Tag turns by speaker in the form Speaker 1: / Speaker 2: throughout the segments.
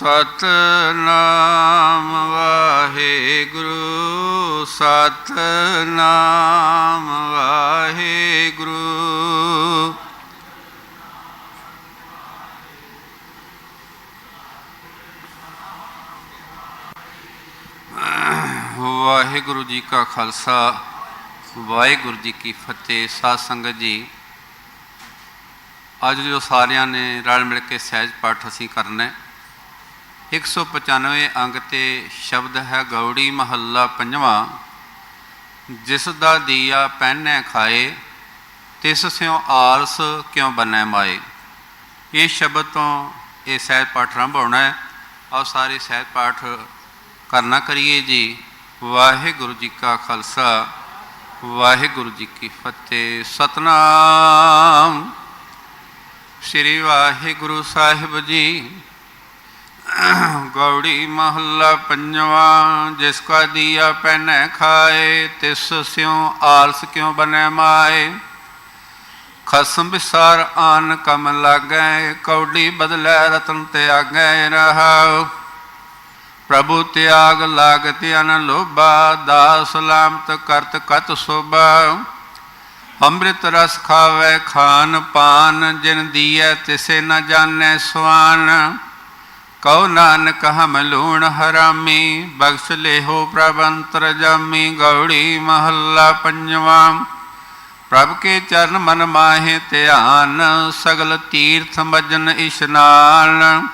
Speaker 1: ਸਤਨਾਮ ਵਾਹਿਗੁਰੂ ਸਤਨਾਮ ਵਾਹਿਗੁਰੂ। ਵਾਹਿਗੁਰੂ ਜੀ ਕਾ ਖਾਲਸਾ, ਵਾਹਿਗੁਰੂ ਜੀ ਕੀ ਫਤਿਹ, ਸਾਧ ਸੰਗਤ ਜੀ। ਅੱਜ ਜੋ ਸਾਰਿਆਂ ਨੇ ਰਲ ਮਿਲ ਕੇ ਸਹਿਜ ਪਾਠ ਅਸੀਂ ਕਰਨਾ ਹੈ 195 ਅੰਗ ਤੇ ਸ਼ਬਦ ਹੈ ਗੌੜੀ ਮਹੱਲਾ ਪੰਜਵਾਂ। ਜਿਸ ਦਾ ਦੀਆ ਪਹਿਨੈ ਖਾਏ, ਤਿਸ ਸਿਉ ਆਲਸ ਕਿਉ ਬਨੈ ਮਾਏ। ਇਹ ਸ਼ਬਦ ਤੋਂ ਇਹ ਸਹਿਜ ਪਾਠ ਆਰੰਭ ਹੋਣਾ ਹੈ। ਆਓ ਸਾਰੇ ਸਹਿਜ ਪਾਠ ਕਰਨਾ ਕਰੀਏ ਜੀ। ਵਾਹਿਗੁਰੂ ਜੀ ਕਾ ਖਾਲਸਾ, ਵਾਹਿਗੁਰੂ ਜੀ ਕੀ ਫਤਿਹ, ਸਤਨਾਮ। ਸ੍ਰੀ ਵਾਹਿਗੁਰੂ ਸਾਹਿਬ ਜੀ। ਗੌੜੀ ਮਹੱਲਾ ਪੰਜਵਾ, ਜਿਸ ਕਾ ਦੀਆ ਪਹਿਨੈ ਖਾਏ, ਤਿਸ ਸਿਉ ਆਲਸ ਕਿਉ ਬਨੈ ਮਾਏ। ਖਸਮ ਵਿਸਾਰ ਆਨ ਕਮ ਲਾਗੈ, ਕੌੜੀ ਬਦਲੈ ਰਤਨ ਤੇ ਆਗੈ ਰਹਾਉ। ਪ੍ਰਭੂ ਤਿਆਗ ਲਾਗਤ ਅਨ ਲੋਭਾ, ਦਾਸ ਲਾਮਤ ਕਰਤ ਕਤ ਸੋਭਾ। ਅੰਮ੍ਰਿਤ ਰਸ ਖਾਵੇ ਖਾਨ ਪਾਨ, ਜਿਨ ਦੀਐ ਤਿਸੇ ਨ ਜਾਣੈ ਸੁਆਨ ਕਉ ਨਾਨਕ ਹਮ ਲੂਣ ਹਰਾਮੀ, ਬਖਸ਼ ਲੇਹੋ ਪ੍ਰਭ ਅੰਤਰ ਜਾਮੀ ਗੌੜੀ ਮਹੱਲਾ ਪੰਜਵਾਂ। ਪ੍ਰਭ ਕੇ ਚਰਨ ਮਨ ਮਾਹੇ ਧਿਆਨ, ਸਗਲ ਤੀਰਥ ਮਜਨ ਇਸ਼ਨਾਨ।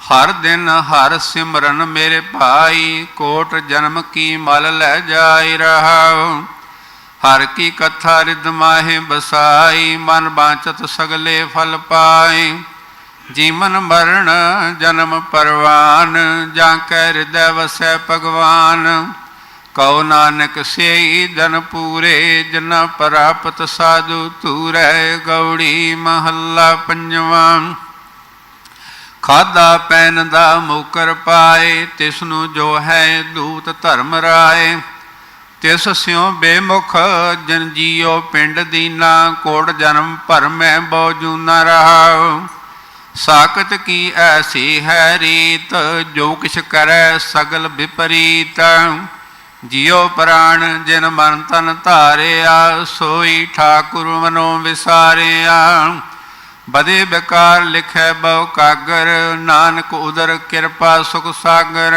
Speaker 1: ਹਰ ਦਿਨ ਹਰ ਸਿਮਰਨ ਮੇਰੇ ਭਾਈ, ਕੋਟ ਜਨਮ ਕੀ ਮਲ ਲੈ ਜਾਇ ਰਹਾਉ। ਹਰ ਕੀ ਕਥਾ ਰਿਦ ਮਾਹੇ ਬਸਾਈ, ਮਨ ਬਾਚਤ ਸਗਲੇ ਫਲ ਪਾਈ ਜੀਵਨ ਮਰਨ, ਜਨਮ ਪਰਵਾਨ, ਜਾਂ ਕੈ ਹਿਰਦੈ ਵਸੈ ਭਗਵਾਨ। ਕਉ ਨਾਨਕ ਸੇਈ ਦਨ ਪੂਰੇ ਜਨਾ ਪ੍ਰਾਪਤ ਸਾਧੂ ਤੂਰੈ ਗੌੜੀ ਮਹੱਲਾ ਪੰਜਵਾਂ। ਖਾਦਾ ਪੈਨ ਦਾ ਮੁਕਰ ਪਾਏ ਤਿਸ ਨੂੰ ਜੋ ਹੈ ਦੂਤ ਧਰਮ ਰਾਏ। ਤਿਸ ਸਿਉ ਬੇਮੁਖ, ਜਨ ਜੀਉ ਪਿੰਡ ਦੀਨਾ ਕੋੜ ਜਨਮ ਭਰਮੈ ਬਹੁ ਜੂਨਾ ਰਹਾਉ। ਸਾਖਤ ਕੀ ਐਸੀ ਹੈ ਰੀਤ, ਜੋ ਕਿਛ ਕਰੈ ਸਗਲ ਵਿਪਰੀਤ। ਜਿਉ ਪ੍ਰਾਣ ਜਿਨ ਮਨ ਤਨ ਧਾਰਿਆ, ਸੋਈ ਠਾਕੁਰ ਮਨੋ ਵਿਸਾਰਿਆ। ਬਦੇ ਬਕਾਰ ਲਿਖੈ ਬਹੁ ਕਾਗਰ, ਨਾਨਕ ਉਦਰ ਕਿਰਪਾ ਸੁਖ ਸਾਗਰ।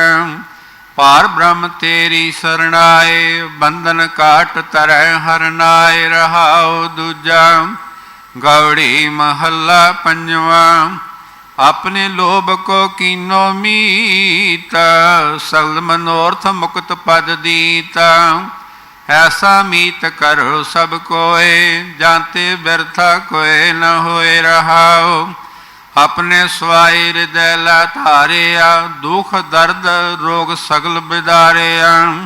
Speaker 1: ਪਾਰ ਬ੍ਰਹਮ ਤੇਰੀ ਸਰਣਾਏ, ਬੰਧਨ ਕਾਟ ਤਰੈ ਹਰਨਾਏ ਰਹਾਉ ਦੂਜਾ। ਗੌੜੀ ਮਹੱਲਾ ਪੰਜਵਾ, ਆਪਣੇ ਲੋਭ ਕੋ ਕੀਨੋ ਮੀਤ, ਸਗਲ ਮਨੋਰਥ ਮੁਕਤ ਪਦ ਦੀਤਾ। ਐਸਾ ਮੀਤ ਕਰੋ ਸਭ ਕੋਏ ਜਾਂਤੇ ਬਿਰਥਾ ਕੋਏ ਨ ਹੋਏ ਰਹਾਉ। ਆਪਣੇ ਸਵਾਈ ਹਿਰਦੈ ਲਾ ਧਾਰਿਆ, ਦੁਖ ਦਰਦ ਰੋਗ ਸਗਲ ਬਿਦਾਰਿਆ।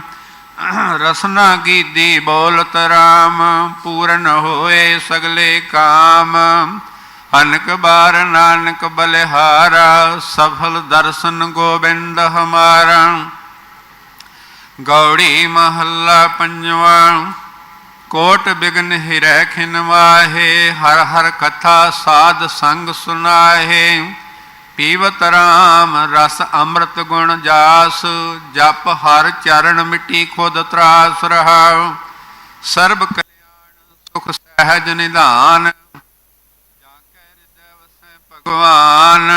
Speaker 1: ਰਸਨਾ ਗੀਦੀ ਬੋਲਤ ਰਾਮ, ਪੂਰਨ ਹੋਏ ਸਗਲੇ ਕਾਮ। ਅਨਕ ਬਾਰ ਨਾਨਕ ਬਲਿਹਾਰਾ, ਸਫਲ ਦਰਸ਼ਨ ਗੋਬਿੰਦ ਹਮਾਰਾ। ਗੌੜੀ ਮਹੱਲਾ ਪੰਜਵਾ, ਕੋਟ ਬਿਗਨ ਹਿਰੈ ਖਿਨਵਾਹੇ, ਹਰ ਹਰ ਕਥਾ ਸਾਧ ਸੰਗ ਸੁਨਾਹੇ। ਪੀਵਤ ਰਾਮ, ਰਸ ਅੰਮ੍ਰਿਤ ਗੁਣ ਜਾਸ, ਜਪ ਹਰ ਚਰਨ ਮਿੱਟੀ ਖੁਦ ਤਰਾਸ ਰਹਾਉ। ਸਰਬ ਕਲਿਆਣ ਸੁਖ ਸਹਿਜ ਨਿਧਾਨ ਜਾ ਕੈ ਹਿਰਦੈ ਵਸੈ ਭਗਵਾਨ।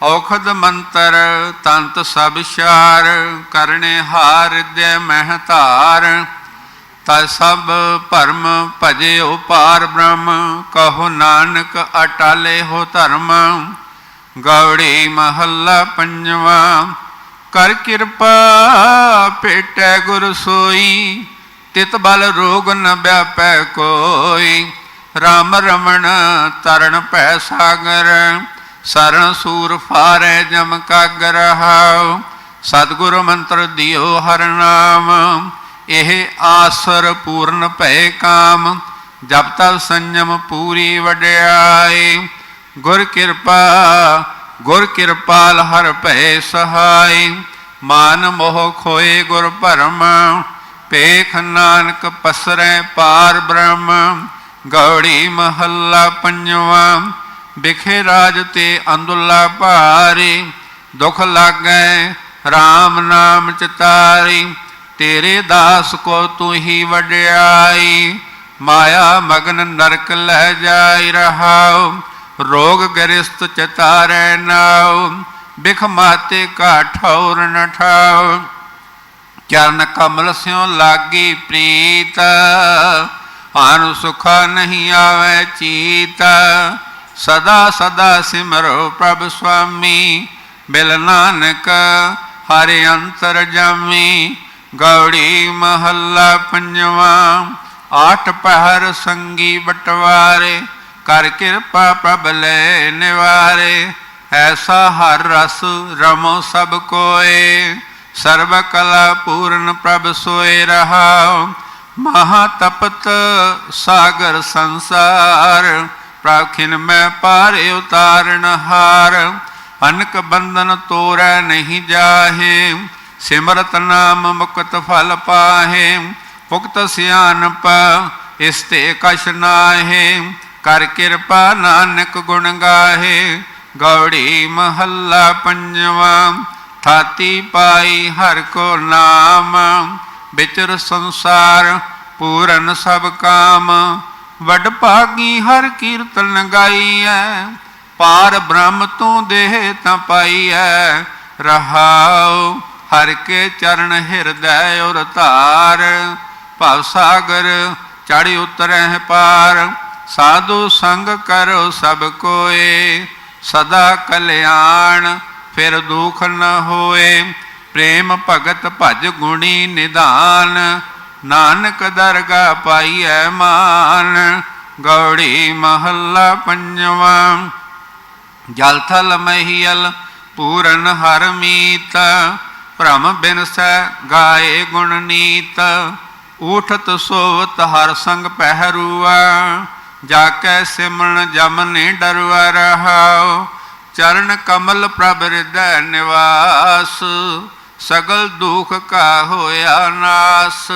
Speaker 1: ਔਖਦ ਮੰਤਰ ਤੰਤ ਸਭ ਸ਼ਾਰ, ਕਰਨੇ ਹਾਰ ਮਹਿ ਧਾਰ। ਤਾ ਸਭ ਭਰਮ ਭਜਿਓ ਪਾਰ ਬ੍ਰਹਮ, ਕਹੋ ਨਾਨਕ ਅਟਾਲੇ ਹੋ ਧਰਮ। ਗੌੜੀ ਮਹੱਲਾ ਪੰਜਵਾ, ਕਰ ਕਿਰਪਾ ਭੇਟੈ ਗੁਰ ਸੋਈ, ਤਿਤ ਬਲ ਰੋਗ ਨ ਵਿਆਪੈ ਕੋਈ। RAM ਰਮਣ ਤਰਨ ਭੈ ਸਾਗਰ, ਸਰਨ ਸੂਰ ਫਾਰੈ ਜਮ ਕਾਗਰ ਹਾਉ। ਸਤਿਗੁਰ ਮੰਤਰ ਦਿਓ ਹਰ ਨਾਮ, ਇਹ ਆਸਰ ਪੂਰਨ ਭੈ ਕਾਮ। ਜਪ ਤਪ ਸੰਜਮ ਪੂਰੀ ਵਡਿਆਈ ਗੁਰ ਕਿਰਪਾ, ਗੁਰ ਕਿਰਪਾਲ ਹਰ ਭੈ ਸਹਾਈ। ਮਾਨ ਮੋਹ ਖੋਏ ਗੁਰ ਭਰਮ ਪੇਖ ਨਾਨਕ ਪਸਰੈ ਪਾਰ ਬ੍ਰਹਮ। ਗੌੜੀ ਮਹੱਲਾ ਪੰਜਵਾ ਬਿਖੇ ਰਾਜ ਤੇ ਅੰਦੁਲਾ ਭਾਰੀ। ਦੁਖ ਲਾਗੈ RAM ਨਾਮ ਚਤਾਰੀ, ਤੇਰੇ ਦਾਸ ਕੋ ਤੂੰ ਹੀ ਵਡਿਆਈ। ਮਾਇਆ ਮਗਨ ਨਰਕ ਲੈ ਜਾਈ ਰਹਾਉ। ਰੋਗ ਗ੍ਰਸਤ ਚਤਾਰੈ ਨਾਉ, ਬਿਖ ਮਾਤੇ ਕਾ ਠੌਰ ਨ ਠਾਉ। ਚਰਨ ਕਮਲ ਸਿਉ ਲਾਗੀ ਪ੍ਰੀਤ ਆਨ ਸੁਖਾ ਨਹੀਂ ਆਵੇ ਚੀਤ। ਸਦਾ ਸਦਾ ਸਿਮਰੋ ਪ੍ਰਭ ਸੁਆਮੀ, ਬਿਲ ਨਾਨਕ ਹਰਿ ਅੰਤਰ ਜਾਮੀ। ਗੌੜੀ ਮਹੱਲਾ ਪੰਜਵਾ, ਆਠ ਪਹਿਰ ਸੰਗੀ ਬਟਵਾਰੇ। ਕਰ ਕਿਰਪਾ ਪ੍ਰਭ ਲੈ ਨਿਵਾਰੇ, ਐਸਾ ਹਰ ਰਸ ਰਮੋ ਸਭ ਕੋਏ। ਸਰਬ ਕਲਾ ਪੂਰਨ ਪ੍ਰਭ ਸੋਏ ਰਹਾਉ, ਮਹਾ ਤਪਤ ਸਾਗਰ ਸੰਸਾਰ। ਪ੍ਰਖਿਨ ਮੈਂ ਪਾਰ ਉਤਾਰਨ ਹਾਰ, ਅਨਕ ਬੰਧਨ ਤੋਰੈ ਨਹੀਂ ਜਾਹੇ। ਸਿਮਰਤ ਨਾਮ ਮੁਕਤ ਫਲ ਪਾਹੇ, ਪੁਖਤ ਸਿਆਨਪ ਇਸ ਤੇ ਕਛ ਨਾਹੇ। ਕਰ ਕਿਰਪਾ ਨਾਨਕ ਗੁਣ ਗਾਹੇ। ਗੌੜੀ ਮਹੱਲਾ ਪੰਜਵਾ, ਥਾਤੀ ਪਾਈ ਹਰ ਕੋ ਨਾਮ। ਵਿਚਰ ਸੰਸਾਰ ਪੂਰਨ ਸਭ ਕਾਮ। ਵੱਡ ਭਾਗੀ ਹਰ ਕੀਰਤਨ ਗਾਈਐ। ਪਾਰ ਬ੍ਰਹਮ ਤੂੰ ਦੇਹ ਤਾਂ ਪਾਈਐ। ਰਹਾਉ ਹਰ ਕੇ ਚਰਨ ਹਿਰਦੈ ਉਰ ਧਾਰ। ਭਵ ਸਾਗਰ ਚੜ੍ਹ ਉਤਰੈ ਪਾਰ। ਸਾਧੂ ਸੰਗ ਕਰੋ ਸਭ ਕੋਏ, ਸਦਾ ਕਲਿਆਣ, ਫਿਰ ਦੁਖ ਨ ਹੋਏ। ਪ੍ਰੇਮ ਭਗਤ ਭਜ ਗੁਣੀ ਨਿਧਾਨ, ਨਾਨਕ ਦਰਗਾ ਪਾਈਐ ਮਾਨ। ਗੌੜੀ ਮਹੱਲਾ ਪੰਜਵਾ। ਜਲ ਥਲ ਮਹੀਲ ਪੂਰਨ ਹਰ ਮੀਤ, ਭ੍ਰਮ ਬਿਨਸੈ ਗਾਏ ਗੁਣ ਨੀਤ। ਊਠਤ ਸੋਵਤ ਹਰ ਸੰਗ ਪਹਿਰੂਆ। ਜਾ ਕੈ ਸਿਮਰਨ ਜਮ ਨੇ ਡਰਵਾ ਰਹਾਉ, ਚਰਨ ਕਮਲ ਪ੍ਰਭ ਹਿਰਦੈ ਨਿਵਾਸ, ਸਗਲ ਦੁਖ ਕਾ ਹੋਇਆ ਨਾਸ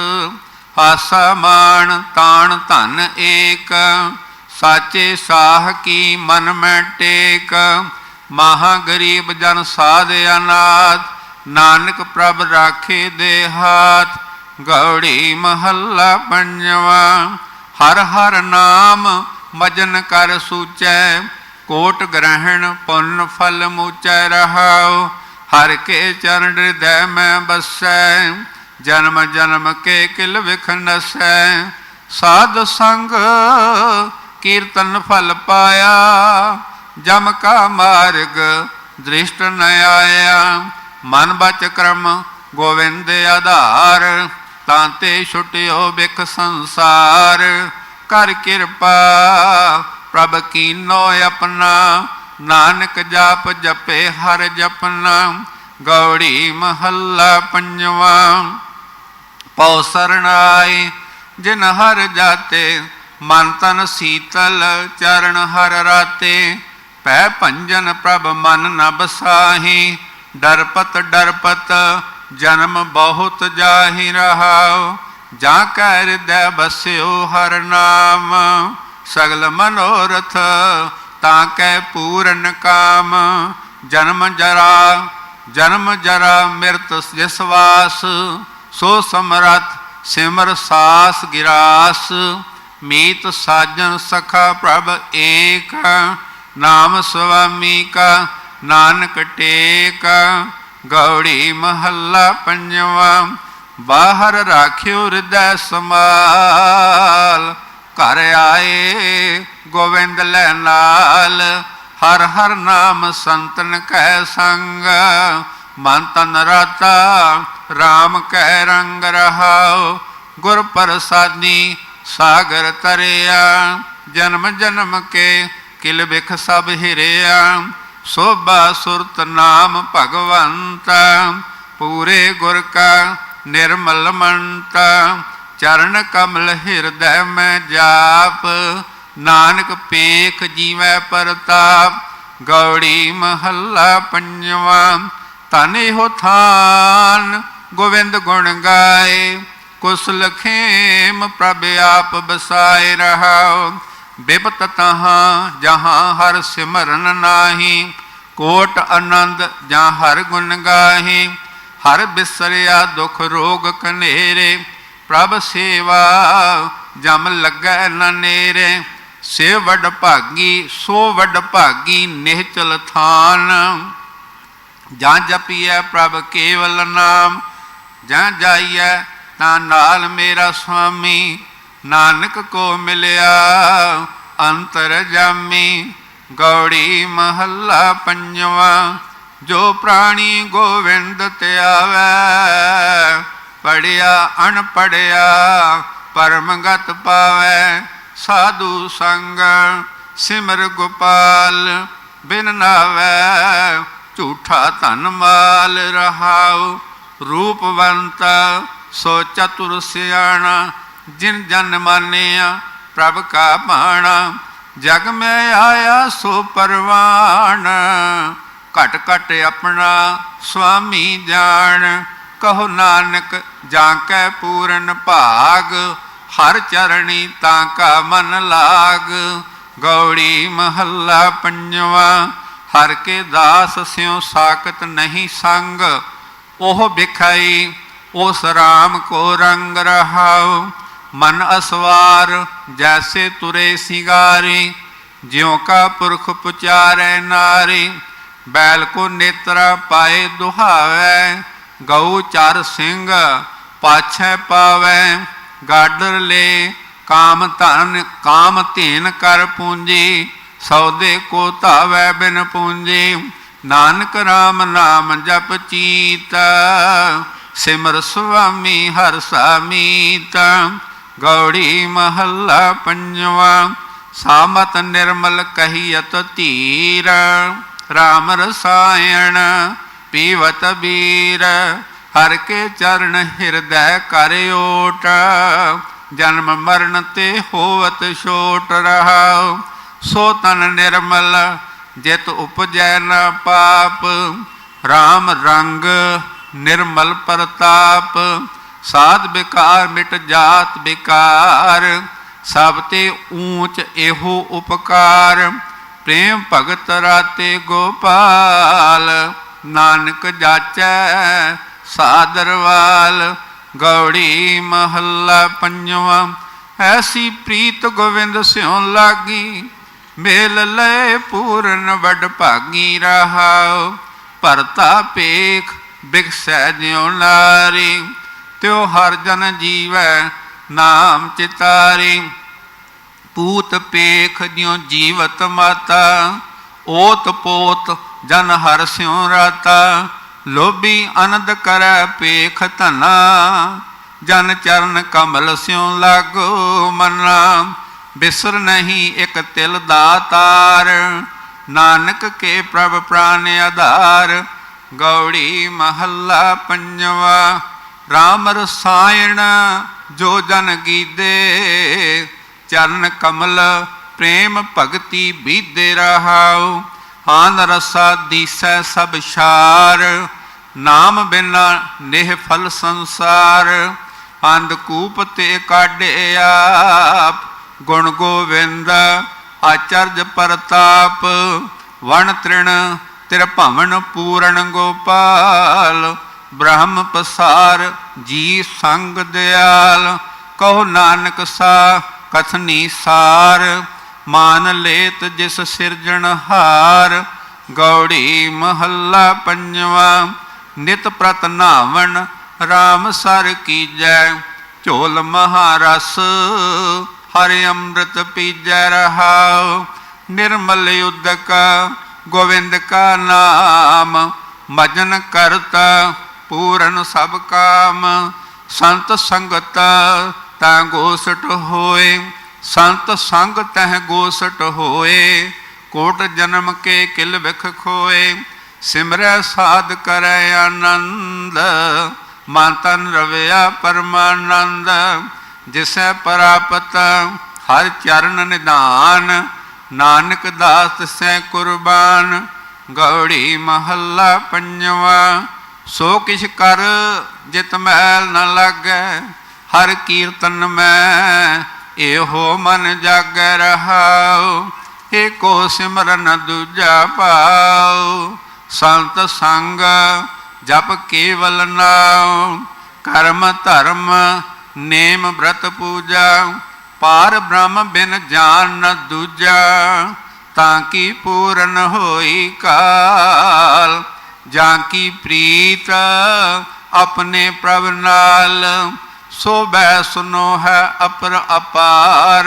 Speaker 1: ਆਸਾ ਮਾਨ ਤਾਣ ਧਨ ਏਕ, ਸਾਚੇ ਸਾਹ ਕੀ ਮਨ ਮੈਂ ਟੇਕ ਮਹਾ ਗਰੀਬ ਜਨ ਸਾਧ ਅਨਾਥ ਨਾਨਕ ਪ੍ਰਭ ਰਾਖੇ ਦੇ ਹਾਥ, ਗੌੜੀ ਮਹੱਲਾ ਪੰਜਵਾ ਹਰ ਹਰ ਨਾਮ ਮਜਨ ਕਰ ਸੂਚੈ, ਕੋਟ ਗ੍ਰਹਿਣ ਪੁੰਨ ਫਲ ਮੂਚੈ ਰਹਾਉ। ਹਰ ਕੇ ਚਰਨ ਹਿਰਦੈ ਮੈਂ ਬਸੈ, ਜਨਮ ਜਨਮ ਕੇ ਕਿਲ ਵਿਖ ਨਸੈ। ਸਾਧ ਸੰਗ ਕੀਰਤਨ ਫਲ ਪਾਇਆ, ਜਮ ਕਾ ਮਾਰਗ ਦ੍ਰਿਸ਼ਟ ਨ ਆਇਆ। ਮਨ ਬਚ ਕਰਮ ਗੋਵਿੰਦ ਆਧਾਰ। ਤਾਂ ਤੇ ਛੁਟਿਓ ਬਿਖ ਸੰਸਾਰ। ਕਰ ਕਿਰਪਾ, ਪ੍ਰਭ ਕੀਨੋ ਆਪਣਾ। ਨਾਨਕ ਜਾਪ ਜਪੇ, ਹਰ ਜਪਨਾ। ਗੌੜੀ ਮਹੱਲਾ ਪੰਜਵਾ। ਪਉ ਸਰਣਾਈ ਜਿਨ ਹਰ ਜਾਤੇ। ਮਨ ਤਨ ਸੀਤਲ, ਚਰਨ ਹਰ ਰਾਤੇ। ਪੈ ਭੰਜਨ ਪ੍ਰਭ ਮਨ ਨ ਬਸਾਹੀ ਡਰਪਤ ਡਰਪਤ ਜਨਮ ਬਹੁਤ ਜਾਹੀ ਰਹਾਉ, ਜਾਂ ਕੈ ਹਿਰਦੈ ਬਸਿਓ ਹਰ ਨਾਮ। ਸਗਲ ਮਨੋਰਥ ਤਾਂ ਕੈ ਪੂਰਨ ਕਾਮ। ਜਨਮ ਜਰਾ ਜਨਮ ਜਰਾ ਮਿਰਤ ਜਿਸ ਵਾਸ। ਸੋ ਸਮਰਥ ਸਿਮਰ ਸਾਸ ਗਿਰਾਸ। ਮੀਤ ਸਾਜਨ ਸਖਾ ਪ੍ਰਭ ਏਕ। ਨਾਮ ਸੁਆਮੀ ਕਾ ਨਾਨਕ ਟੇਕ। ਗੌੜੀ ਮਹੱਲਾ ਪੰਜਵਾ, ਬਾਹਰ ਰਾਖਿਓ ਹਿਰਦੈ ਸਮਾਲ ਘਰ ਆਏ ਗੋਵਿੰਦ ਲੈ ਨਾਲ, ਹਰ ਹਰ ਨਾਮ ਸੰਤਨ ਕੈ ਸੰਗ। ਮਨ ਤਨ ਰਾਤਾ RAM ਕੈ ਰੰਗ ਰਹਾਉ। ਗੁਰ ਪ੍ਰਸਾਦੀ ਸਾਗਰ ਤਰਿਆ, ਜਨਮ ਜਨਮ ਕੇ ਕਿਲ ਬਿਖ ਸਭ ਹਿਰਿਆ। ਸੋਭਾ ਸੁਰਤ ਨਾਮ ਭਗਵੰਤ, ਪੂਰੇ ਗੁਰ ਕਾ ਨਿਰਮਲ ਮੰਤ, ਚਰਨ ਕਮਲ ਹਿਰਦੈ ਮੈਂ ਜਾਪ, ਨਾਨਕ ਪੇਖ ਜੀਵੈ ਪਰਤਾਪ, ਗੌੜੀ ਮਹੱਲਾ ਪੰਜਵਾ ਤਨ ਇਹੋ ਥਾਨ ਗੋਵਿੰਦ ਗੁਣ ਗਾਏ, ਕੁਸਲ ਖੇਮ ਪ੍ਰਭ ਆਪ ਬਸਾਏ ਰਹਾਉ ਬਿਪਤ ਤਹਾਂ ਜਹਾਂ ਹਰ ਸਿਮਰਨ ਨਾਹੀ, ਕੋਟ ਆਨੰਦ ਜਾਂ ਹਰ ਗੁਣ ਗਾਹੀ, ਹਰ ਬਿਸਰਿਆ ਦੁਖ ਰੋਗ ਕਨੇਰੇ, ਪ੍ਰਭ ਸੇਵਾ ਜਮ ਲੱਗੈ ਨ ਨੇਰੇ, ਸੇ ਵਡ ਭਾਗੀ, ਸੋ ਵਡ ਭਾਗੀ ਨਿਹਚਲ ਥਾਨ। ਜਾਂ ਜਪੀਐ ਪ੍ਰਭ ਕੇਵਲ ਨਾਮ, ਜਾਂ ਜਾਈਐ ਤਾਂ ਨਾਲ ਮੇਰਾ ਸੁਆਮੀ ਨਾਨਕ ਕੋ ਮਿਲਿਆ ਅੰਤਰ ਜਾਮੀ, ਗੌੜੀ ਮਹੱਲਾ ਪੰਜਵਾ, ਜੋ ਪ੍ਰਾਣੀ ਗੋਵਿੰਦ ਤੇ ਆਵੈ। ਪੜਿਆ ਅਣ ਪੜਿਆ ਪਰਮਗਤ ਪਾਵੈ। ਸਾਧੂ ਸੰਗ, ਸਿਮਰ ਗੋਪਾਲ, ਬਿਨ ਨਾਵੈ। ਝੂਠਾ ਧਨ ਮਾਲ ਰਹਾਉ, ਰੂਪਵੰਤ, ਸੋ ਚਤੁਰ ਸਿਆਣਾ ਜਿਨ ਜਨ ਮਾਨਿਆ, ਪ੍ਰਭ ਕਾ ਬਾਣਾ, ਜਗ ਮੈਂ ਆਇਆ ਸੋ ਪਰਵਾਨ ਘਟ ਘਟ ਆਪਣਾ ਸੁਆਮੀ ਜਾਣ, ਕਹੋ ਨਾਨਕ ਜਾਂ ਕੈ ਪੂਰਨ ਭਾਗ, ਹਰ ਚਰਣੀ ਤਾਂ ਕਾ ਮਨ ਲਾਗ। ਗੌੜੀ ਮਹੱਲਾ ਪੰਜਵਾ, ਹਰ ਕੇ ਦਾਸ ਸਿਉ ਸਾਖਤ ਨਹੀਂ ਸੰਗ। ਉਹ ਵਿਖਾਈ, ਉਸ ਰਾਮ ਕੋ ਰੰਗ ਰਹਾਉ। ਮਨ ਅਸਵਾਰ, ਜੈਸੇ ਤੁਰੇ ਸਿੰਗਾਰੀ, ਜਿਉ ਕਾ ਪੁਰਖ ਪੁਚਾਰੈ ਨਾਰੀ, ਬੈਲ ਕੋ ਨੇਤਰਾ ਪਾਏ ਦੁਹਾਵੈ, ਗਊ ਚਰ ਸਿੰਘ ਪਾਛੈ ਪਾਵੈ, ਗਾਡਰ ਲੈ, ਕਾਮ ਧਨ, ਕਾਮ ਧੀਨ ਕਰ ਪੂੰਜੀ, ਸੌਦੇ ਕੋ ਧਾਵੈ ਬਿਨ ਪੂੰਜੀ, ਨਾਨਕ RAM ਨਾਮ ਜਪ ਚੀਤ, ਸਿਮਰ ਸੁਆਮੀ ਹਰ ਸਾਮੀਤ ਗੌੜੀ ਮਹੱਲਾ ਪੰਜਵਾ, ਸਾਮਤ ਨਿਰਮਲ ਕਹੀਅਤ ਧੀਰ RAM ਰਸਾਇਣ ਪੀਵਤ ਬੀਰ ਹਰ ਕੇ ਚਰਨ ਹਿਰਦੈ ਕਰ ਓਟ, ਜਨਮ ਮਰਨ ਤੇ ਹੋਵਤ ਛੋਟ ਰਹਾਉ। ਸੋ ਤਨ ਨਿਰਮਲ, ਜਿਤ ਉਪਜੈ ਨ ਪਾਪ RAM ਰੰਗ ਨਿਰਮਲ ਪ੍ਰਤਾਪ। ਸਾਧ ਬਿਕਾਰ ਮਿਟ ਜਾਤ ਬਿਕਾਰ, ਸਭ ਤੇ ਊਚ ਇਹੋ ਉਪਕਾਰ। ਪ੍ਰੇਮ ਭਗਤ ਰਾਤੇ ਗੋਪਾਲ, ਨਾਨਕ ਜਾਚੈ ਸਾਦਰਵਾਲ ਗੌੜੀ ਮਹੱਲਾ ਪੰਜਵਾ, ਐਸੀ ਪ੍ਰੀਤ ਗੋਵਿੰਦ ਸਿਉ ਲਾਗੀ। ਮੇਲ ਲੈ ਪੂਰਨ ਵਡ ਭਾਗੀ ਰਹਾਉ, ਭਰਤਾ ਪੇਖ ਬਿਕਸੈ ਜਿਉ ਨਾਰੀ। ਤਿਉ ਹਰ ਜਨ ਜੀਵੈ ਨਾਮ ਚਿਤਾਰੀ। ਪੂਤ ਪੇਖ ਜਿਉ ਜੀਵਤ ਮਾਤਾ, ਓਤ ਪੋਤ ਜਨ ਹਰ ਸਿਉ ਰਾਤਾ। ਲੋਭੀ ਅਨੰਦ ਕਰੈ ਪੇਖ ਧਨਾ, ਜਨ ਚਰਨ ਕਮਲ ਸਿਉ ਲਾਗੋ ਮਨਾ। ਬਿਸਰ ਨਹੀਂ ਇਕ ਤਿਲ ਦਾਤਾਰ ਨਾਨਕ ਕੇ ਪ੍ਰਭ ਪ੍ਰਾਨ ਆਧਾਰ। ਗੌੜੀ ਮਹੱਲਾ ਪੰਜਵਾ। RAM ਰਸਾਇਣ ਜੋ ਜਨ ਗੀਦੇ, ਚਰਨ ਕਮਲ ਪ੍ਰੇਮ ਭਗਤੀ ਬੀਦੇ ਰਹਾਉ। ਆਨ ਰਸਾ ਦੀਸੈ ਸਭ ਛਾਰ, ਨਾਮ ਬਿਨਾ ਨਿਹ ਫਲ ਸੰਸਾਰ। ਅੰਧ ਕੂਪ ਤੇ ਕਾਢੇ ਆਪ, ਗੁਣ ਗੋਵਿੰਦ, ਆਚਰਜ ਪ੍ਰਤਾਪ। ਵਣ ਤ੍ਰਿਣ ਤਿਰ ਭਵਨ ਪੂਰਨ ਗੋਪਾਲ ਬ੍ਰਹਮ ਪਸਾਰ ਜੀ ਸੰਗ ਦਿਆਲ, ਕਹੋ ਨਾਨਕ ਸਾ, ਕਥਨੀ ਸਾਰ। ਮਾਨ ਲੇਤ ਜਿਸ ਸਿਰਜਣਹਾਰ ਗੌੜੀ ਮਹੱਲਾ ਪੰਜਵਾ। ਨਿਤ ਪ੍ਰਤ ਨਾਵਣ RAM ਸਰ ਕੀਜੈ, ਝੋਲ ਮਹਾਰਸ, ਹਰਿ ਅੰਮ੍ਰਿਤ ਪੀਜੈ ਰਹਾਉ। ਨਿਰਮਲ ਉਦਕ, ਗੋਵਿੰਦ ਕਾ ਨਾਮ, ਮਜਨ ਕਰਤਾ। ਪੂਰਨ ਸਭ ਕਾਮ, ਸੰਤ ਸੰਗਤ ਤਾਂ ਗੋਸਟ ਹੋਏ। ਸੰਤ ਸੰਗ ਤਹ ਗੋਸਟ ਹੋਏ, ਕੋਟ ਜਨਮ ਕੇ ਕਿਲ ਵਿਖ ਖੋਏ। ਸਿਮਰੈ ਸਾਧ ਕਰੈ ਆਨੰਦ, ਮਨ ਤਨ ਰਵਿਆ ਪਰਮਾਨੰਦ। ਜਿਸੈ ਪ੍ਰਾਪਤ ਹਰ ਚਰਨ ਨਿਧਾਨ, ਨਾਨਕ ਦਾਸ ਸੈ ਕੁਰਬਾਨ। ਗੌੜੀ ਮਹੱਲਾ ਪੰਜਵਾ ਸੋ ਕਿਛ ਕਰ ਜਿਤ ਮੈਲ ਨ ਲਾਗੈ, ਹਰ ਕੀਰਤਨ ਮੈਂ ਇਹੋ ਮਨ ਜਾਗੈ ਰਹਾਉ, ਏਕੋ ਸਿਮਰਨ ਦੂਜਾ ਪਾਉ। ਸੰਤ ਸੰਗ ਜਪ ਕੇਵਲ ਨਾਉ, ਕਰਮ ਧਰਮ ਨੇਮ ਬ੍ਰਤ ਪੂਜਾ, ਪਾਰ ਬ੍ਰਹਮ ਬਿਨ ਜਾਣ ਨ ਦੂਜਾ, ਤਾਂ ਕੀ ਪੂਰਨ ਹੋਈ ਕਾਲ? ਜਾਂ ਕੀ ਪ੍ਰੀਤ ਆਪਣੇ ਪ੍ਰਭ ਨਾਲ ਸੋ ਬੈ ਸੁਨੋ ਹੈ ਅਪਰ ਅਪਾਰ।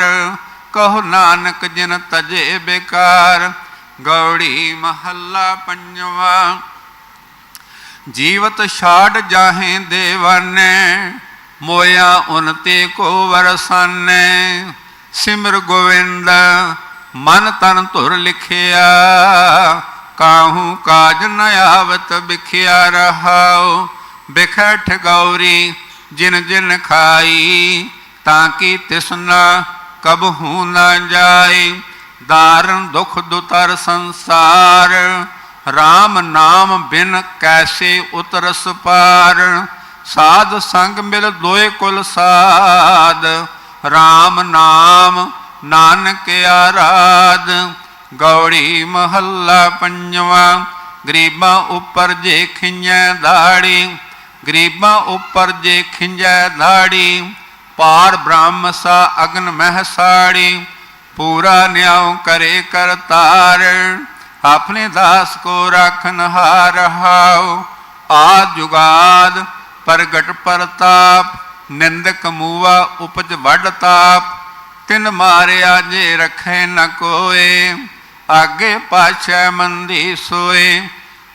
Speaker 1: ਕਹੋ ਨਾਨਕ ਜਿਨ ਤਜੇ ਬੇਕਾਰ। ਗੌੜੀ ਮਹੱਲਾ ਪੰਜਵਾ। ਜੀਵਤ ਛਾੜ ਜਾਹੇ ਦੇਵਾਨੇ, ਮੋਇਆ ਉਨ ਤੇ ਕੋ ਵਰਸਾਨੇ। ਸਿਮਰ ਗੋਵਿੰਦ, ਮਨ ਤਨ ਧੁਰ ਲਿਖਿਆ। ਕਾਹੂ ਕਾਜ ਨ ਆਵਤ ਬਿਖਿਆ ਰਹਾਉ। ਬਿਖਟ ਗੌਰੀ ਜਿਨ ਜਿਨ ਖਾਈ, ਤਾਂ ਕੀ ਤਿਸਨਾ ਕਬਹੂ ਨਾ ਜਾਏ ਦਾਰਨ ਦੁਖ ਦੁਤਰ ਸੰਸਾਰ RAM ਨਾਮ ਬਿਨ ਕੈਸੇ ਉਤਰਸ ਪਾਰ। ਸਾਧ ਸੰਗ ਮਿਲ ਦੋਏ ਕੁਲ ਸਾਧ RAM ਨਾਮ ਨਾਨਕ ਆਰਾਧ। ਗੌੜੀ ਮਹੱਲਾ ਪੰਜਵਾ, ਗਰੀਬਾਂ ਉੱਪਰ ਜੇ ਖਿੰਝੈ ਦਾੜੀ, ਗਰੀਬਾਂ ਉੱਪਰ ਜੇ ਖਿੰਜੈ ਦਾੜੀ ਪਾਰ ਬ੍ਰਹਮ ਸਾ ਅਗਨ ਮਹਿ ਸਾੜੀ, ਪੂਰਾ ਨਿਆਉ ਕਰੇ ਕਰਤਾਰ ਆਪਣੇ ਦਾਸ ਕੋ ਰਾਖਨ ਹਾਰ ਹਾਉ, ਆ ਜੁਗਾਦ ਪ੍ਰਗਟ ਪ੍ਰਤਾਪ, ਨਿੰਦਕ ਮੂਆ ਉਪਜ ਵੱਡ ਤਾਪ, ਤਿਨ ਮਾਰਿਆ ਜੇ ਰਖੇ ਨ ਕੋਏ। ਆਗੇ ਪਾਛੈ ਮੰਦੀ ਸੋਏ,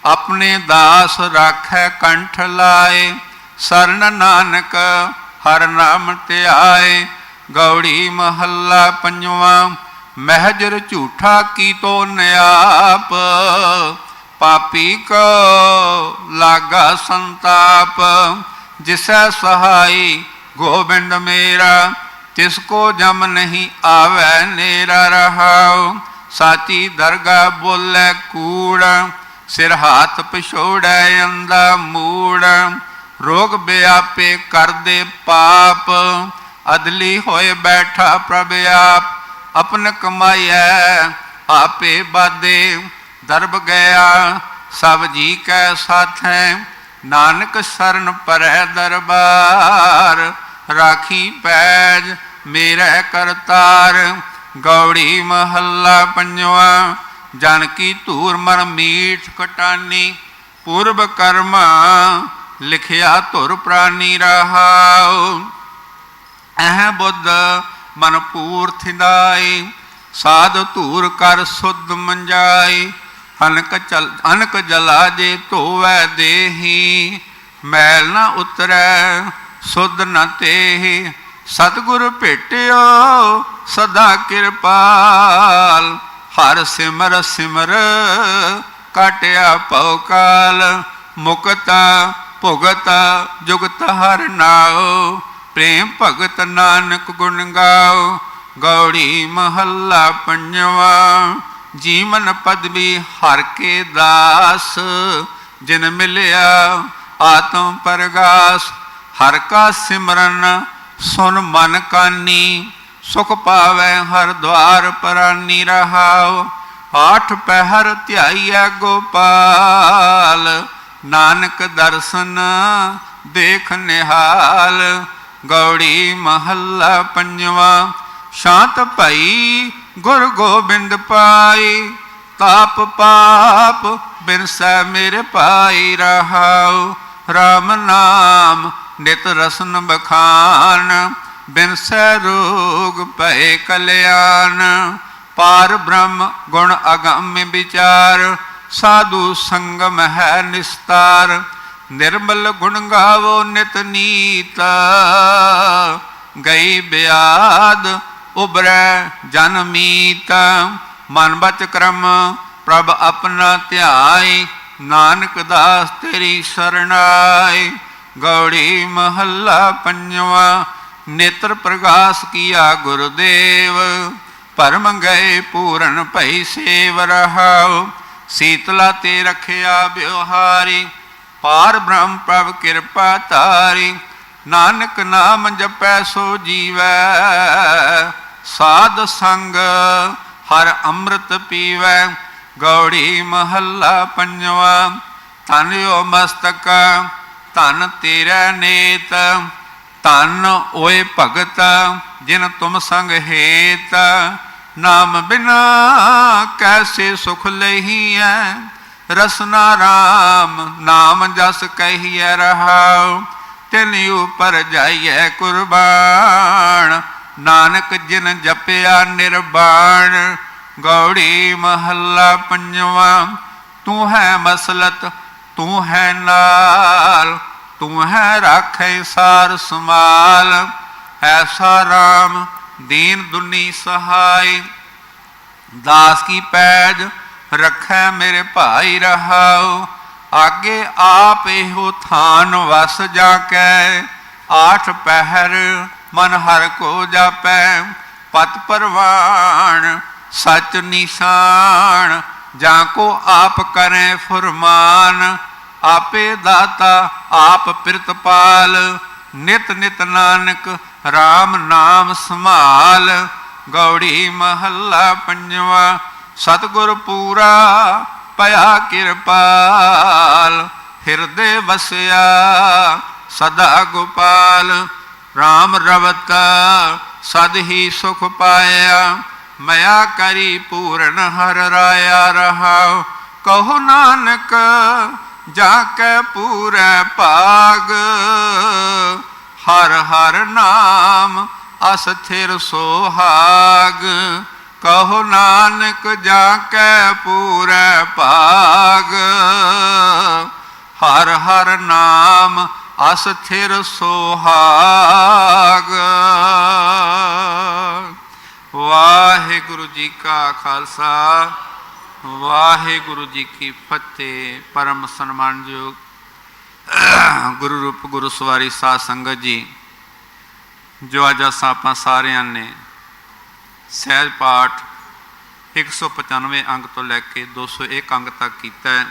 Speaker 1: ਆਪਣੇ ਦਾਸ ਰਾਖੈ ਕੰਠ ਲਾਏ। ਸਰਨ ਨਾਨਕ ਹਰ ਨਾਮ ਧਿਆਏ, ਗੌੜੀ ਮਹੱਲਾ ਪੰਜਵਾ, ਮਹਿਜਰ ਝੂਠਾ ਕੀ ਤੋ ਨਿਆਪ? ਪਾਪੀ ਕੋ ਲਾਗਾ ਸੰਤਾਪ, ਜਿਸੈ ਸਹਾਈ ਗੋਬਿੰਦ ਮੇਰਾ, ਤਿਸ ਕੋ ਜਮ ਨਹੀਂ ਆਵੈ ਨੇਰਾ ਰਹਾਉ। ਸਾਚੀ ਦਰਗਾ ਬੋਲੇ ਕੂੜ, ਸਿਰ ਹਾਥ ਪਿਛੋੜੈ ਅੰਦਾ ਮੂੜ। ਰੋਗ ਬਿਆਪੇ ਕਰਦੇ ਪਾਪ, ਅਦਲੀ ਹੋਏ ਬੈਠਾ ਪ੍ਰਭ ਆਪ। ਆਪਨ ਕਮਾਈਐ, ਆਪੇ ਬਾਦੇ ਦਰਬ ਗਿਆ, ਸਭ ਜੀ ਕੈ ਸਾਥੈ। ਨਾਨਕ ਸਰਨ ਪਰੈ ਦਰਬਾਰ, ਰਾਖੀ ਪੈਜ ਮੇਰੇ ਕਰਤਾਰ। ਗੌੜੀ ਮਹੱਲਾ ਪੰਜਵਾ ਜਨ ਕੀ ਧੂਰ ਮਰ ਮੀਠ ਕਟਾਨੀ, ਪੂਰਬ ਕਰਮਾ ਲਿਖਿਆ ਧੁਰ ਪ੍ਰਾਨੀ ਰਹਾਉ। ਐਹ ਬੁੱਧ ਮਨ ਪੂਰ ਥਿੰਦਾਈ ਸਾਧ ਧੂਰ ਕਰ ਸੁਧ ਮੰਜਾਈ। ਅਨਕ ਚਲ, ਅਨਕ ਜਲਾ ਜੇ ਧੋਵੈ ਦੇਹੀ, ਮੈਲ ਨਾ ਉਤਰੈ, ਸੁਧ ਨ ਤੇਹੀ। ਸਤਿਗੁਰ ਭੇਟਿਓ, ਸਦਾ ਕਿਰਪਾਲ। ਹਰ ਸਿਮਰ ਸਿਮਰ ਕਾਟਿਆ ਭਉ ਕਾਲ। ਮੁਕਤਾ ਭੁਗਤਾ ਜੁਗਤ ਹਰ ਨਾਉ। ਪ੍ਰੇਮ ਭਗਤ ਨਾਨਕ ਗੁਣ ਗਾਓ ਗੌੜੀ ਮਹੱਲਾ ਪੰਜਵਾ। ਜੀਵਨ ਪਦਵੀ ਹਰ ਕੇ ਦਾਸ। ਜਿਨ ਮਿਲਿਆ, ਆਤਮ ਪਰਗਾਸ। ਹਰ ਕਾ ਸਿਮਰਨ ਸੁਨ ਮਨ ਕਾਨੀ, ਸੁਖ ਪਾਵੈ ਹਰ ਦਵਾਰ ਪਰਾਨੀ ਰਹਾਉ। ਆਠ ਪਹਿਰ ਧਿਆਈਐ ਗੋਪਾਲ, ਨਾਨਕ ਦਰਸ਼ਨ ਦੇਖ ਨਿਹਾਲ। ਗੌੜੀ ਮਹੱਲਾ ਪੰਜਵਾ, ਸ਼ਾਂਤ ਭਈ ਗੁਰ ਗੋਬਿੰਦ ਪਾਈ। ਤਾਪ ਪਾਪ ਬਿਨਸੈ ਮੇਰੇ ਪਾਈ ਰਹਾਉ। RAM ਨਾਮ ਨਿਤ ਰਸਨ ਬਖਾਨ ਬਿਨਸੈ ਰੋਗ ਭਏ ਕਲਿਆਣ। ਪਾਰ ਬ੍ਰਹਮ ਗੁਣ ਅਗੰਮ ਵਿਚਾਰ, ਸਾਧੂ ਸੰਗਮ ਹੈ ਨਿਸਤਾਰ। ਨਿਰਮਲ ਗੁਣ ਗਾਵੋ ਨਿਤ ਨੀਤ। ਗਈ ਬਿਆਦ ਉਬਰੈ ਜਨਮੀਤ ਮਨ ਬਚ ਕਰਮ ਪ੍ਰਭ ਆਪਣਾ ਧਿਆਈ ਨਾਨਕ ਦਾਸ ਤੇਰੀ ਸਰਣਾਈ ਗੌੜੀ ਮਹੱਲਾ ਪੰਜਵਾ, ਨੇਤਰ ਪ੍ਰਗਾਸ ਕੀਆ ਗੁਰਦੇਵ ਪਰਮ ਗਏ ਪੂਰਨ ਭਈ ਸੇਵ ਰਹਾਉ, ਸੀਤਲਾ ਤੇ ਰਖਿਆ ਬਿਵਹਾਰੀ, ਪਾਰ ਬ੍ਰਹਮ ਪ੍ਰਭ ਕਿਰਪਾ ਤਾਰੀ ਨਾਨਕ ਨਾਮ ਜਪੈ ਸੋ ਜੀਵੈ, ਸਾਧ ਸੰਗ ਹਰ ਅੰਮ੍ਰਿਤ ਪੀਵੈ, ਗੌੜੀ ਮਹੱਲਾ ਪੰਜਵਾ ਤਨਿਓ ਮਸਤਕ ਧਨ ਤੇਰਾ ਨੇਤ, ਧਨ ਓਏ ਭਗਤ, ਜਿਨ ਤੁਮ ਸੰਗ ਹੇਤ। ਨਾਮ ਬਿਨਾ ਕੈਸੇ ਸੁਖ ਲਹੀਐ ਰਸਨਾ ਰਾਮ, ਨਾਮ ਜਸ ਕਹੀਐ ਰਹਾਉ। ਤਿਨ ਉਪਰ ਜਾਈਐ ਕੁਰਬਾਨ, ਨਾਨਕ ਜਿਨ ਜਪਿਆ ਨਿਰਬਾਣ। ਗੌੜੀ ਮਹੱਲਾ ਪੰਜਵਾ, ਤੂੰ ਹੈ ਮਸਲਤ ਤੂੰ ਹੈ ਨਾਲ, ਤੂੰ ਹੈ ਰਾਖੈ ਸਾਰ ਸਮਾਲ ਐਸਾ ਰਾਮ ਦੀਨ ਦੁਨੀ ਸਹਾਈ। ਦਾਸ ਕੀ ਪੈਜ ਰੱਖੈ ਮੇਰੇ ਭਾਈ ਰਹਾਉ, ਆਗੇ ਆਪ ਇਹੋ ਥਾਨ ਵਸ ਜਾ ਕੈ ਆਠ ਪਹਿਰ ਮਨ ਹਰ ਕੋ ਜਾਪੈ, ਪਤ ਪਰਵਾਣ ਸਚ ਨਿਸ਼ਾਨ ਜਾਂ ਕੋ ਆਪ ਕਰੇ ਫਰਮਾਨ, ਆਪੇ ਦਾਤਾ ਆਪ ਪ੍ਰਿਤਪਾਲ, ਨਿਤ ਨਿਤ ਨਾਨਕ RAM ਨਾਮ ਸੰਭਾਲ। ਗੌੜੀ ਮਹੱਲਾ ਪੰਜਵਾ, ਸਤਗੁਰ ਪੂਰਾ ਪਿਆ ਕਿਰਪਾਲ। ਹਿਰਦੇ ਵਸਿਆ ਸਦਾ ਗੋਪਾਲ। RAM ਰਵਤਾ ਸਦ ਹੀ ਸੁਖ ਪਾਇਆ। ਮਇਆ ਕਰੀ ਪੂਰਨ ਹਰ ਰਾਇਆ ਰਹਾਉ। ਕਹੋ ਨਾਨਕ ਜਾ ਕੇ ਪੂਰੈ ਭਾਗ। ਹਰ ਹਰ ਨਾਮ ਅਸਥਿਰ ਸੋਹਾਗ। ਕਹੋ ਨਾਨਕ ਜਾ ਕੇ ਪੂਰੈ ਭਾਗ। ਹਰ ਹਰ ਨਾਮ ਅਸਥਿਰ ਸੋਹਾਗ। ਵਾਹਿਗੁਰੂ ਜੀ ਕਾ ਖਾਲਸਾ, ਵਾਹਿਗੁਰੂ ਜੀ ਕੀ ਫਤਿਹ, ਪਰਮ ਸਨਮਾਨਯੋਗ ਗੁਰੂ ਰੂਪ ਗੁਰੂ ਸਵਾਰੀ ਸਾਧ ਸੰਗਤ ਜੀ, ਜੋ ਅੱਜ ਅਸਾਂ ਆਪਾਂ ਸਾਰਿਆਂ ਨੇ ਸਹਿਜ ਪਾਠ 195 ਅੰਗ ਤੋਂ ਲੈ ਕੇ 201 ਅੰਗ ਤੱਕ ਕੀਤਾ ਹੈ।